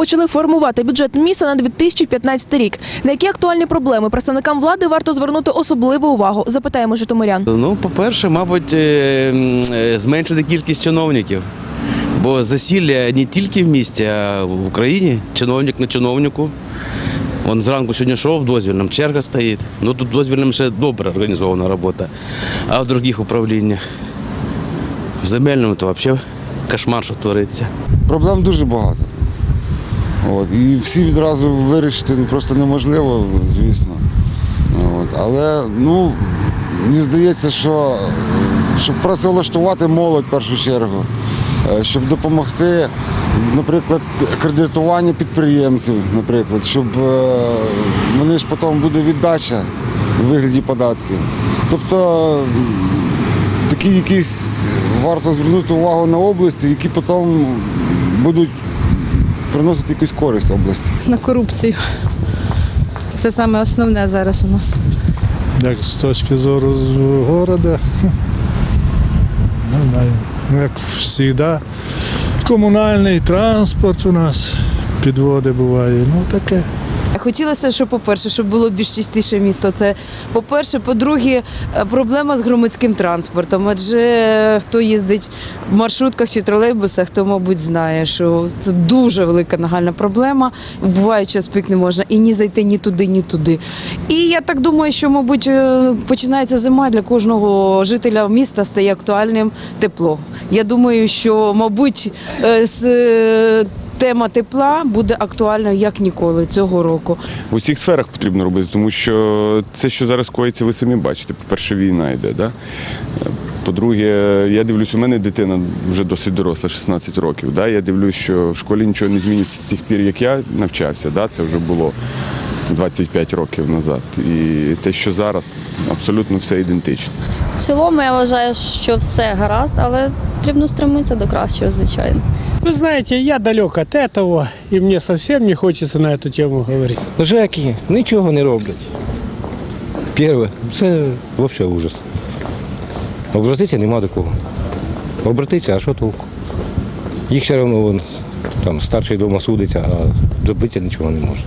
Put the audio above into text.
почали формувати бюджет міста на 2015 рік. На які актуальні проблеми представникам влади варто звернути особливу увагу? Запитаємо житомирян. Ну, по-перше, мабуть, е, е, зменшити кількість чиновників. Бо засілля не тільки в місті, а в Україні. Чиновник на чиновнику. Он зранку сьогодні йшов в дозвільному, черга стоїть. Ну тут дозвільним ще добре організована робота. А в других управліннях. В земельному то взагалі кошмар, що твориться. Проблем дуже багато. От. І всі відразу вирішити просто неможливо, звісно. От. Але ну, мені здається, що щоб працевлаштувати молодь в першу чергу, е, щоб допомогти, наприклад, кредитування підприємців, наприклад, щоб е, вони ж потім буде віддача в вигляді податків. Тобто такі якісь варто звернути увагу на області, які потім будуть приносити якусь користь області. на корупцію. Це саме основне зараз у нас. Як з точки зору з города, не знаю, як завжди, комунальний транспорт у нас, підводи буває, ну таке. Хотілося, щоб, по-перше, щоб було більш чистіше місто. Це по-перше, по-друге, е, проблема з громадським транспортом. Адже хто їздить в маршрутках чи тролейбусах, то, мабуть, знає, що це дуже велика нагальна проблема. Буває, час пік не можна і ні зайти ні туди, ні туди. І я так думаю, що, мабуть, е, починається зима для кожного жителя міста стає актуальним тепло. Я думаю, що, мабуть, е, з е, тема тепла буде актуальна як ніколи цього року. в усіх сферах потрібно робити, тому що це, що зараз коїться, ви самі бачите. По-перше, війна йде. Да? По-друге, я дивлюсь, у мене дитина вже досить доросла, 16 років. Да? Я дивлюсь, що в школі нічого не зміниться з тих пір, як я навчався. Да? Це вже було 25 років назад. І те, що зараз, абсолютно все ідентично. В цілому я вважаю, що все гаразд, але потрібно стремитися до кращого, звичайно. Вы знаете, я далек от этого, и мне совсем не хочется на эту тему говорить. Жеки нічого не роблять. Перше, це взагалі ужас. Обратитися нема до кого. Обратитися, а що толку? Їх все одно вон, там, старший дома судиться, а добитися нічого не може.